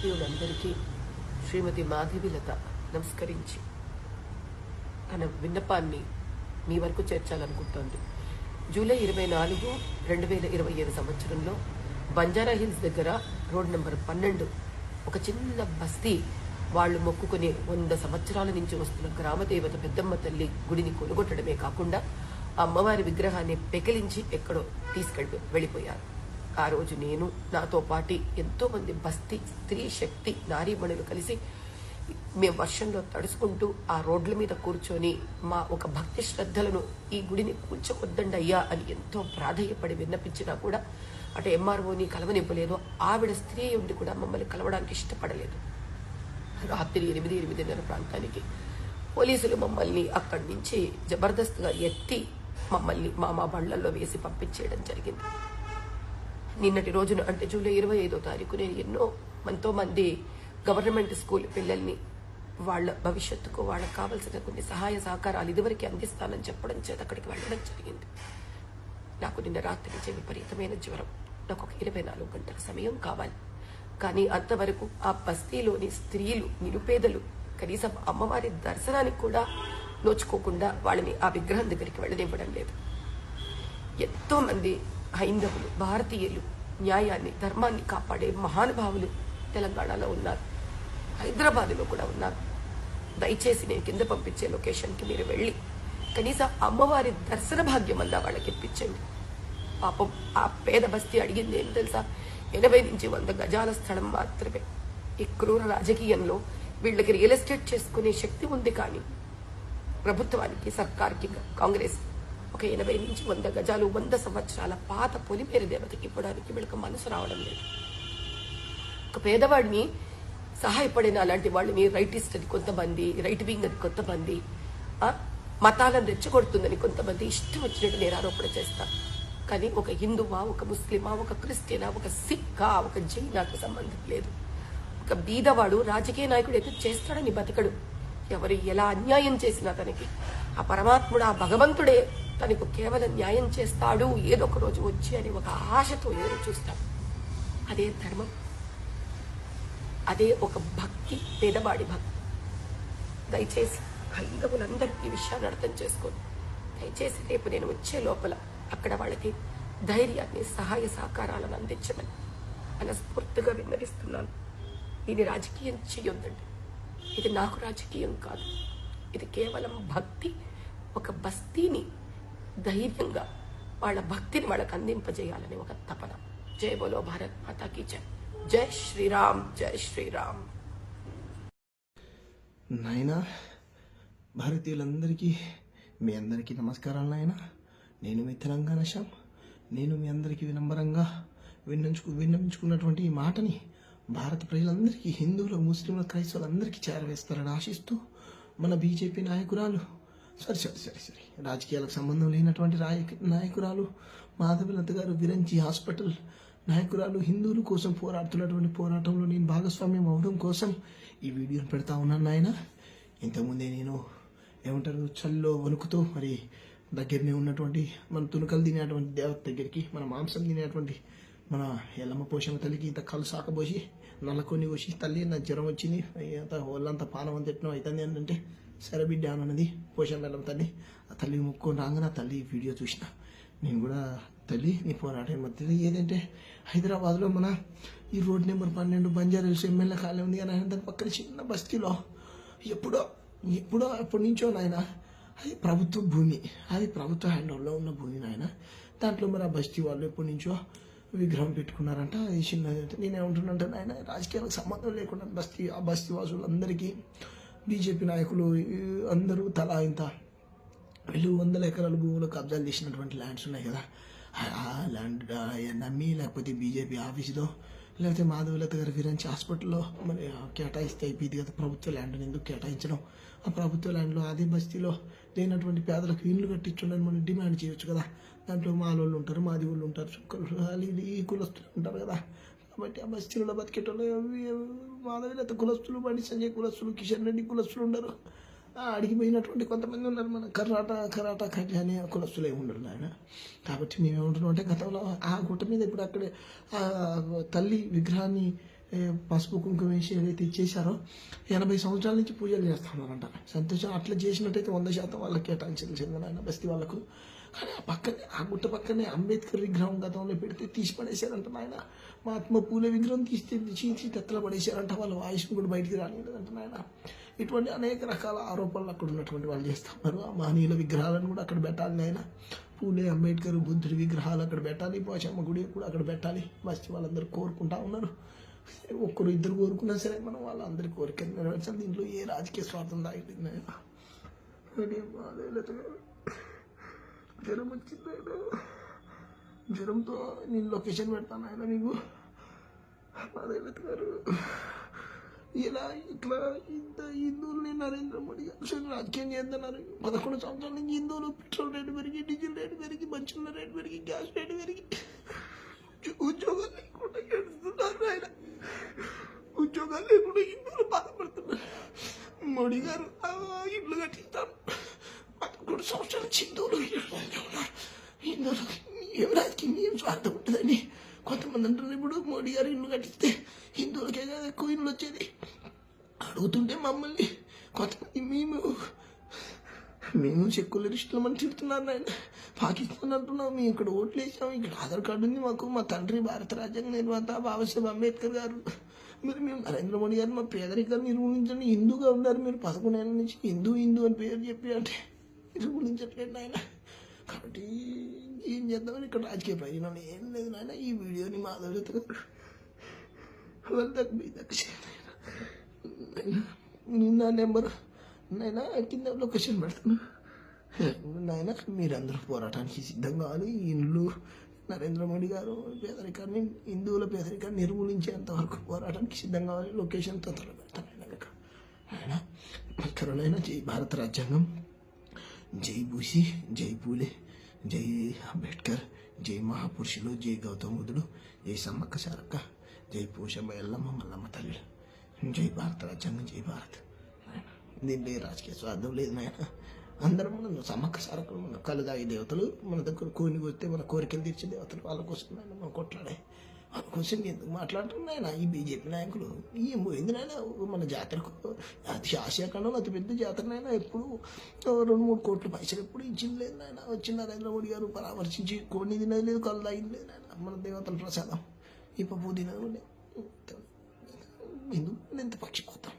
ఆత్మీయులందరికీ శ్రీమతి మాధవిలత నమస్కరించి తన విన్నపాన్ని మీ వరకు చేర్చాలనుకుంటోంది. జూలై ఇరవై నాలుగు రెండు వేల ఇరవై ఐదు సంవత్సరంలో బంజారా హిల్స్ దగ్గర రోడ్ నెంబర్ పన్నెండు ఒక చిన్న బస్తీ వాళ్ళు మొక్కుకునే వంద సంవత్సరాల నుంచి వస్తున్న గ్రామదేవత పెద్దమ్మ తల్లి గుడిని కొనుగొట్టడమే కాకుండా ఆ అమ్మవారి విగ్రహాన్ని పెకిలించి ఎక్కడో తీసుకెళ్ళి వెళ్ళిపోయారు. ఆ రోజు నేను నాతో పాటి ఎంతో మంది బస్తీ స్త్రీ శక్తి నారీమణులు కలిసి మేము వర్షంలో తడుచుకుంటూ ఆ రోడ్ల మీద కూర్చొని మా ఒక భక్తి శ్రద్ధలను ఈ గుడిని కూర్చొద్దండి అయ్యా అని ఎంతో ప్రాధాన్యపడి విన్నపించినా కూడా అటు ఎంఆర్ఓని కలవనివ్వలేదు. ఆవిడ స్త్రీ ఉండి కూడా మమ్మల్ని కలవడానికి ఇష్టపడలేదు. రాత్రి ఎనిమిది ఎనిమిదిన్నర ప్రాంతానికి పోలీసులు మమ్మల్ని అక్కడి నుంచి జబర్దస్త్గా ఎత్తి మమ్మల్ని మా మా బండ్లలో వేసి పంపించేయడం జరిగింది. నిన్నటి రోజున అంటే జూలై ఇరవై ఐదో తారీఖు నేను ఎన్నో ఎంతో మంది గవర్నమెంట్ స్కూల్ పిల్లల్ని వాళ్ళ భవిష్యత్తుకు వాళ్ళకి కావాల్సిన కొన్ని సహాయ సహకారాలు ఇదివరకు అందిస్తానని చెప్పడం చేత అక్కడికి వెళ్ళడం జరిగింది. నాకు నిన్న రాత్రి నుంచి విపరీతమైన జ్వరం. నాకు ఒక ఇరవై నాలుగు గంటల సమయం కావాలి. కానీ అంతవరకు ఆ బస్తీలోని స్త్రీలు నిరుపేదలు కనీసం అమ్మవారి దర్శనానికి కూడా నోచుకోకుండా వాళ్ళని ఆ విగ్రహం దగ్గరికి వెళ్ళనివ్వడం లేదు. ఎంతో మంది హైందవులు భారతీయులు న్యాయాన్ని ధర్మాన్ని కాపాడే మహానుభావులు తెలంగాణలో ఉన్నారు. హైదరాబాద్లో కూడా ఉన్నారు. దయచేసి నేను కింద పంపించే లొకేషన్కి మీరు వెళ్ళి కనీసం అమ్మవారి దర్శన భాగ్యం అన్నా వాళ్ళకి ఇప్పించండి. పాపం ఆ పేద బస్తీ అడిగింది ఏం తెలుసా? ఎనభై నుంచి వంద గజాల స్థలం మాత్రమే. ఈ క్రూర రాజకీయంలో వీళ్ళకి రియల్ ఎస్టేట్ చేసుకునే శక్తి ఉంది కానీ ప్రభుత్వానికి సర్కార్కి కాంగ్రెస్ ఒక ఎనభై నుంచి వంద గజాలు వంద సంవత్సరాల పాత పొలిమేర దేవతకి ఇవ్వడానికి వీళ్ళకి మనసు రావడం లేదు. ఒక పేదవాడిని సహాయపడిన అలాంటి వాళ్ళని రైటిస్ట్ అని కొంతమంది రైట్ వింగ్ అని కొంతమంది మతాలను రెచ్చగొడుతుందని కొంతమంది ఇష్టం వచ్చినట్టు నేను ఆరోపణ చేస్తాను కానీ ఒక హిందువా ఒక ముస్లిమా ఒక క్రిస్టియనా ఒక సిక్కా ఒక జైనాకు సంబంధం లేదు. ఒక బీదవాడు రాజకీయ నాయకుడు అయితే చేస్తాడని బతకడు. ఎవరు ఎలా అన్యాయం చేసినా తనకి ఆ పరమాత్ముడు ఆ భగవంతుడే తనకు కేవలం న్యాయం చేస్తాడు ఏదో ఒక రోజు వచ్చి అని ఒక ఆశతో ఎదురు చూస్తాడు. అదే ధర్మం. అదే ఒక భక్తి పేదవాడి భక్తి. దయచేసి హైందవులందరూ ఈ విషయాన్ని అర్థం చేసుకోండి. దయచేసి రేపు నేను వచ్చే లోపల అక్కడ వాళ్ళకి ధైర్యాన్ని సహాయ సహకారాలను అందించమని మనస్ఫూర్తిగా విన్నవిస్తున్నాను. ఇది రాజకీయం చేయొద్దండి. ఇది నాకు రాజకీయం కాదు. ఇది కేవలం భక్తి ఒక బస్తీని ధైర్యంగా వాళ్ళ భక్తిని వాళ్ళకి అందింపజేయాలని ఒక తపన. జై బోలో భారత్ మాతాకి జై. జై శ్రీరామ్ జై శ్రీరామ్. నాయనా భారతీయులందరికీ మీ అందరికీ నమస్కారాలు నాయన. నేను మీ తెలంగాణ శ్యామ్. నేను మీ అందరికీ వినమ్రంగా విన్నంచుకు విన్నవించుకున్నటువంటి ఈ మాటని భారత ప్రజలందరికీ హిందువులు ముస్లింలు క్రైస్తవులందరికీ చేరవేస్తారని ఆశిస్తూ మన బీజేపీ నాయకురాలు సరే సరే సరే సరే. రాజకీయాలకు సంబంధం లేనటువంటి రాయ నాయకురాలు మాధవలత గారు విరంచి హాస్పిటల్ నాయకురాలు హిందువుల కోసం పోరాడుతున్నటువంటి పోరాటంలో నేను భాగస్వామ్యం అవడం కోసం ఈ వీడియోని పెడతా ఉన్నాను నాయన. ఇంతకుముందే నేను ఏమంటారు చల్లో వణుకుతూ మరి దగ్గరనే ఉన్నటువంటి మన తునుకలు తినేటువంటి దేవత దగ్గరికి మన మాంసం తినేటువంటి మన ఎల్లమ్మ పోషమ్మ తల్లికి ఇంత కళ్ళు సాకబోసి నల్లకొని పోసి తల్లి నా జ్వరం వచ్చింది అంత ఒళ్ళంతా పానం అంత ఎట్నో అవుతుంది ఏంటంటే సరే బిడ్డ అన్నది. పోషమ్మ వెళ్ళం తల్లి. ఆ తల్లి ముక్కొని రాగానే ఆ తల్లి వీడియో చూసిన. నేను కూడా తల్లి నీ పోరాటం మధ్యలో ఏదంటే హైదరాబాద్లో మన ఈ రోడ్ నెంబర్ పన్నెండు బంజారా హిల్స్ ఎమ్మెల్యే ఖాళీ ఉంది కానీ ఆయన దాని పక్కన చిన్న బస్తీలో ఎప్పుడో ఎప్పుడో అప్పటి నుంచో నాయన అది ప్రభుత్వ భూమి. అది ప్రభుత్వ హ్యాండ్ ఓవర్లో ఉన్న భూమి నాయన. దాంట్లో మరి ఆ బస్తీ వాళ్ళు ఎప్పటి నుంచో విగ్రహం పెట్టుకున్నారంట. అది చిన్నది. అంటే నేనేమంటున్నానంటే నాయన రాజకీయాలకు సంబంధం లేకుండా బస్తీ ఆ బస్తీ వాసులందరికీ బీజేపీ నాయకులు అందరూ తలా ఇంత వీళ్ళు వందల ఎకరాల భూములు కబ్జాలు చేసినటువంటి ల్యాండ్స్ ఉన్నాయి కదా. ఆ- ల్యాండ్ నమ్మి లేకపోతే బీజేపీ ఆఫీసులో లేకపోతే మాధవలత గారి విరంచి హాస్పిటల్లో మరి కేటాయిస్తే అయిపోయింది కదా ప్రభుత్వ ల్యాండ్ని ఎందుకు కేటాయించడం? ఆ ప్రభుత్వ ల్యాండ్లో అదే బస్తీలో లేనటువంటి పేదలకు ఇల్లు కట్టించుండని మనం డిమాండ్ చేయొచ్చు కదా. దాంట్లో మాలోళ్ళు ఉంటారు మాది వాళ్ళు ఉంటారు చుక్కలు ఈ కులస్తులు ఉంటారు కదా. కాబట్టి ఆ బస్తీలలో బతికేటోళ్ళు మాధవీలత కులస్తులు బండి సంజయ్ కులస్తులు కిషన్ రెడ్డి కులస్తులు ఉండరు. అడిగిపోయినటువంటి కొంతమంది ఉన్నారు మన కర్రాట కరాట కళ్యాణి కులస్తులు కులస్తులే ఉండరు ఆయన కాబట్టి మేము ఏమంటున్నాం అంటే గతంలో ఆ గుట్ట మీద ఇప్పుడు అక్కడే తల్లి విగ్రహాన్ని పసుపు కుంకుమ వేసి ఏదైతే ఇచ్చేసారో ఎనభై సంవత్సరాల నుంచి పూజలు చేస్తున్నారంట. సంతోషం అట్లా చేసినట్టయితే వంద శాతం వాళ్ళకి కేటాయించాల్సింది ఆయన బస్తీ వాళ్ళకు. కానీ ఆ పక్కనే ఆ గుట్ట పక్కనే అంబేద్కర్ విగ్రహం గతంలో పెడితే తీసి పడేశారంట నాయన. మహాత్మ పూలే విగ్రహం తీసి చీల్చి తెత్తలో పడేశారంట. వాళ్ళ వాయిస్ కూడా బయటికి రానిలేదంట నాయన. ఇటువంటి అనేక రకాల ఆరోపణలు అక్కడ ఉన్నటువంటి వాళ్ళు చేస్తున్నారు. ఆ మహనీయుల విగ్రహాలను కూడా అక్కడ పెట్టాలి నాయన. పూలే అంబేద్కర్ బుద్ధుడి విగ్రహాలు అక్కడ పెట్టాలి. పోచమ్మ గుడి కూడా అక్కడ పెట్టాలి. బస్తీ వాళ్ళందరూ కోరుకుంటా ఉన్నారు. ఒక్కరు ఇద్దరు కోరుకున్నా సరే మనం వాళ్ళందరి కోరిక నెరవేర్చాలి. దీంట్లో ఏ రాజకీయ స్వార్థం దాగిపోయింది. అదే జ్వరం వచ్చింది ఆయన జ్వరంతో నేను లొకేషన్ పెడతాను ఆయన నీకు. అదే గారు. ఇలా ఇట్లా ఇంత హిందువుల్ని నరేంద్ర మోడీ గారు రాజకీయం చేస్తున్నారు. పదకొండు సంవత్సరాల నుంచి హిందువులు పెట్రోల్ రేటు పెరిగి డీజిల్ రేటు పెరిగి మంచుల రేటు పెరిగి గ్యాస్ రేటు పెరిగి. ఉద్యోగం లేకుండా ఏడుస్తున్నారు ఆయన. ఉద్యోగాలు లేకుండా హిందువులు బాధపడుతున్నారు. మోడీ గారు ఇల్లు కట్టిస్తాను పదకొండు సంవత్సరాల నుంచి ఉన్నారు. హిందువులు ఏం రాజకీయం ఏం స్వార్థం ఉంటుందని కొంతమంది అంటారు ఇప్పుడు మోడీ గారు ఇల్లు కట్టిస్తే హిందువులకే కదా ఎక్కువ ఇల్లు వచ్చేది? అడుగుతుంటే మమ్మల్ని కొంతమంది మేము మేము సెక్యులరిస్టులు అని తిడుతున్నారు నాయన. పాకిస్తాన్ అంటున్నాం మేము ఇక్కడ ఓట్లు వేసాం ఇక్కడ ఆధార్ కార్డు ఉంది మాకు మా తండ్రి భారత రాజ్యాంగ నిర్మాత బాబాసాహెబ్ అంబేద్కర్ గారు. మీరు మేము నరేంద్ర మోడీ గారు మా పేదరికాన్ని నిర్మూలించండి హిందూగా ఉన్నారు మీరు పదకొండేళ్ళ నుంచి హిందూ హిందూ అని పేరు చెప్పి అంటే నిర్మూలించట్లేదు నాయన. కాబట్టి ఏం చేద్దామని ఇక్కడ రాజకీయ ప్రయోజనం ఏం లేదు నాయన. ఈ వీడియోని మాధవరిత గారు వాళ్ళకి మీ దగ్గర నా నెంబర్ నైనా? కింద లొకేషన్ పెడతాను నాయన మీరందరూ పోరాటానికి సిద్ధంగా కావాలి ఇండ్లు నరేంద్ర మోడీ గారు పేదరికాన్ని హిందువుల పేదరికాన్ని నిర్మూలించేంత వరకు పోరాటానికి సిద్ధంగా కావాలి లొకేషన్ తొందరలో పెడతాను ఆయన ఆయన కరుణైన జై భారత రాజ్యాంగం. జై బూసి జై పూలే జై అంబేద్కర్ జై మహాపురుషులు జై గౌతమ బుద్ధుడు జై సమ్మక్క సారక్క జై పూషమ్మ ఎల్లమ్మ మల్లమ్మ తల్లి జై భారత రాజ్యాంగం జై భారత్. దీంట్లో లేదు రాజకీయ స్వార్థం లేదు నాయన. అందరం మనం సమ్మక్క సారక్కలు మన కళ్ళు తాగే దేవతలు మన దగ్గర కోని వస్తే మన కోరికలు తీర్చే దేవతలు వాళ్ళ కోసం నాయన మనం కొట్లాడే. వాళ్ళ కోసం ఎందుకు మాట్లాడుతున్నాయన ఈ బీజేపీ నాయకులు ఏం పోయింది నాయన? మన జాతరకు అతి ఆసియా ఖండంలో అతి పెద్ద నాయన. ఎప్పుడు రెండు మూడు కోట్ల పైసలు ఎప్పుడు ఇచ్చింది లేదు నాయన. వచ్చి నరేంద్ర మోడీ గారు పరామర్శించి కోడిని తినది లేదు కళ్ళు తాగింది లేదు నాయన. మన దేవతల ప్రసాదం. ఈ పప్పు తినదు ఎందుకు? ఎంత పక్షిపోతాం